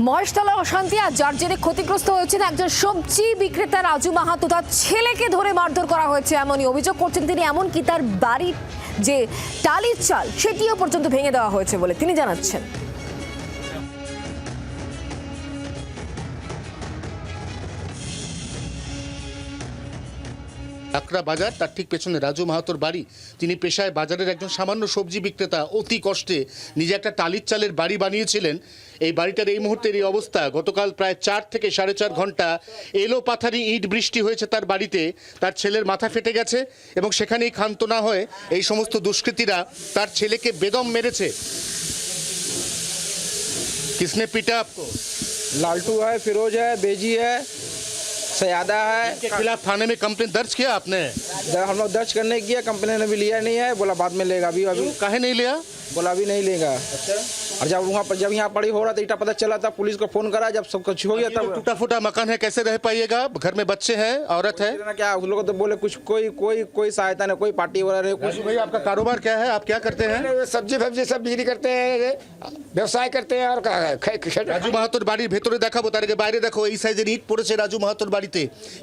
মহেশতলা অশান্তি আর যার জেরে ক্ষতিগ্রস্ত হয়েছেন একজন সবজি বিক্রেতা রাজু মাহাতো। তার ছেলেকে ধরে মারধর করা হয়েছে এমনই অভিযোগ করছেন তিনি। এমনকি তার বাড়ির যে টালির চাল, সেটিও পর্যন্ত ভেঙে দেওয়া হয়েছে বলে তিনি জানাচ্ছেন। কাকড়া বাজার তার ঠিক পেছনে রাজু মাহাতোর বাড়ি তিনি পেশায় বাজারের একজন সামান্য সবজি বিক্রেতা অতি কষ্টে নিজে একটা টালির চালের বাড়ি বানিয়েছিলেন এই বাড়িটার এই মুহূর্তের এই অবস্থা গতকাল প্রায় চার থেকে সাড়ে চার ঘন্টা এলো পাথারি ইট বৃষ্টি হয়েছে তার বাড়িতে তার ছেলের মাথা ফেটে গেছে এবং সেখানেই ক্ষান্ত না হয়ে এই সমস্ত দুষ্কৃতীরা তার ছেলেকে বেদম মেরেছে কিসনে পিটা আপকো लालटू है फिरोज है बेजी है सयादा है। के खिलाफ थाने में कम्प्लेन दर्ज किया आपने? हम लोग दर्ज करने किया कम्प्लेन अभी लिया नहीं है बोला बाद में लेगा अभी अभी। काहे नहीं लिया? बोला अभी नहीं लेगा। और जब वहाँ पर जब यहाँ पड़ी हो रहा था इटा पता चला था पुलिस को फोन करा जब सब कुछ हो गया ये तब जो टूटा फूटा मकान है कैसे रह पाइएगा घर में बच्चे हैं औरत है ना क्या उस लोग तो बोले कुछ कोई कोई कोई सहायता नहीं कोई पार्टी वगैरह नहीं कुछ भाई आपका कारोबार क्या है आप क्या करते हैं सब्जी फब्जी सब बिक्री करते हैं व्यवसाय करते हैं और ख- ख- ख- রাজু মাহাতোর বাড়ির ভেতরে দেখাবো তার আগে বাইরে দেখো এই সাইজের ইট পড়েছে রাজু মাহাতোর বাড়িতে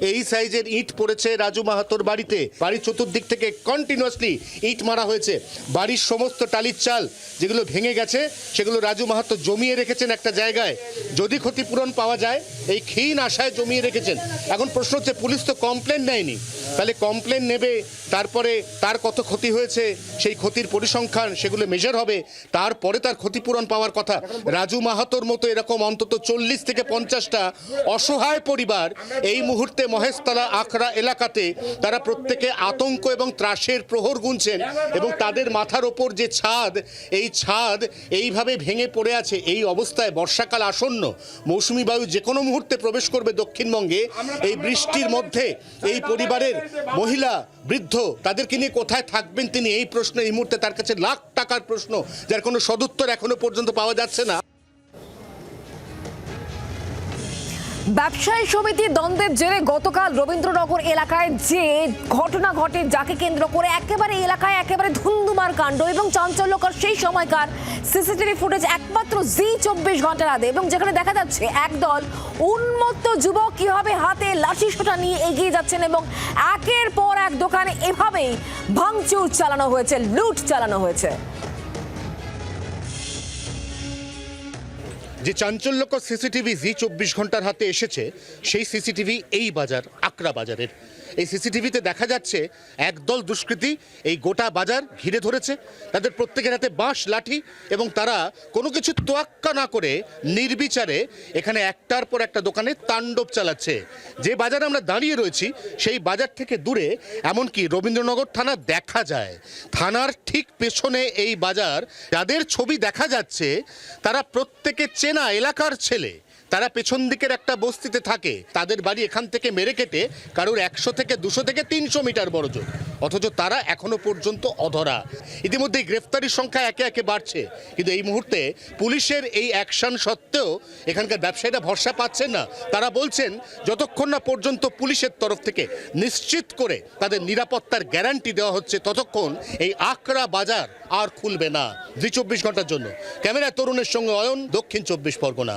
এই সাইজের ইট পড়েছে রাজু মাহাতোর বাড়িতে বাড়ির চতুর্দিক থেকে কন্টিনিউয়াসলি ইট মারা হয়েছে বাড়ির সমস্ত টালির চাল যেগুলো ভেঙে গেছে সেগুলো রাজু মাহাতো জমিয়ে রেখেছেন একটা জায়গায়। যদি ক্ষতিপূরণ পাওয়া যায়, এই ক্ষীণ আশায় জমিয়ে রেখেছেন। এখন প্রশ্ন হচ্ছে, পুলিশ তো কমপ্লেন নেয়নি। তাহলে কমপ্লেন নেবে, তারপরে তার কত ক্ষতি হয়েছে, সেই ক্ষতির পরিসংখ্যান, সেগুলো মেজার হবে, তারপরে তার ক্ষতিপূরণ পাওয়ার কথা। রাজু মাহাতোর মতো এরকম অন্তত চল্লিশ থেকে পঞ্চাশটা অসহায় পরিবার এই মুহূর্তে মহেশতলা আখড়া এলাকাতে তারা প্রত্যেকে আতঙ্ক এবং ত্রাসের প্রহর গুনছেন এবং তাদের মাথার ওপর যে ছাদ, এই ছাদ এইভাবে ভেঙে পড়ে আছে এই অবস্থায় বর্ষাকাল আসন্ন। মৌসুমি বায়ু যে কোনো মুহূর্তে প্রবেশ করবে দক্ষিণবঙ্গে। এই বৃষ্টির মধ্যে এই পরিবারের মহিলা, বৃদ্ধ, তাদেরকে নিয়ে কোথায় থাকবেন তিনি? এই প্রশ্ন, এই মুহূর্তে তার কাছে লাখ টাকার প্রশ্ন, যার কোনো সদুত্তর এখনও পর্যন্ত পাওয়া যাচ্ছে না। ব্যবসায়ী সমিতির দ্বন্দ্বের জেরে গতকাল রবীন্দ্রনগর এলাকায় যে ঘটনা ঘটে, যাকে কেন্দ্র করে একেবারে এলাকায় একেবারে ধুন্ধুমার কাণ্ড এবং চাঞ্চল্যকর সেই সময়কার সিসিটিভি ফুটেজ একমাত্র জি চব্বিশ ঘণ্টার আগে এবং যেখানে দেখা যাচ্ছে একদল উন্মত্ত যুবক কীভাবে হাতে লাঠি সোটা নিয়ে এগিয়ে যাচ্ছেন এবং একের পর এক দোকানে এভাবেই ভাঙচুর চালানো হয়েছে, লুট চালানো হয়েছে। যে চাঞ্চল্যকর সিসিটিভি জি চব্বিশ ঘণ্টার হাতে এসেছে, সেই সিসিটিভি এই বাজার, আকরা বাজারের। এই সিসিটিভিতে দেখা যাচ্ছে একদল দুষ্কৃতী এই গোটা বাজার ঘিরে ধরেছে। তাদের প্রত্যেকের হাতে বাঁশ, লাঠি এবং তারা কোনো কিছু তোয়াক্কা না করে নির্বিচারে এখানে একটার পর একটা দোকানে তাণ্ডব চালাচ্ছে। যে বাজারে আমরা দাঁড়িয়ে রয়েছি, সেই বাজার থেকে দূরে এমনকি রবীন্দ্রনগর থানা দেখা যায়। থানার ঠিক পেছনে এই বাজার, যাদের ছবি দেখা যাচ্ছে, তারা প্রত্যেকে চেনা এলাকার ছেলে। তারা পেছন দিকের একটা বস্তিতে থাকে। তাদের বাড়ি এখান থেকে মেরে কেটে কারোর একশো থেকে দুশো থেকে তিনশো মিটার বড় জোর। অথচ তারা এখনও পর্যন্ত অধরা। ইতিমধ্যে গ্রেফতারির সংখ্যা একে একে বাড়ছে। কিন্তু এই মুহূর্তে পুলিশের এই অ্যাকশন সত্ত্বেও এখানকার ব্যবসায়ীরা ভরসা পাচ্ছেন না। তারা বলছেন, যতক্ষণ না পর্যন্ত পুলিশের তরফ থেকে নিশ্চিত করে তাদের নিরাপত্তার গ্যারান্টি দেওয়া হচ্ছে, ততক্ষণ এই আকরা বাজার আর খুলবে না। দুই চব্বিশ ঘণ্টার জন্য। ক্যামেরা তরুণের সঙ্গে অয়ন, দক্ষিণ চব্বিশ পরগনা।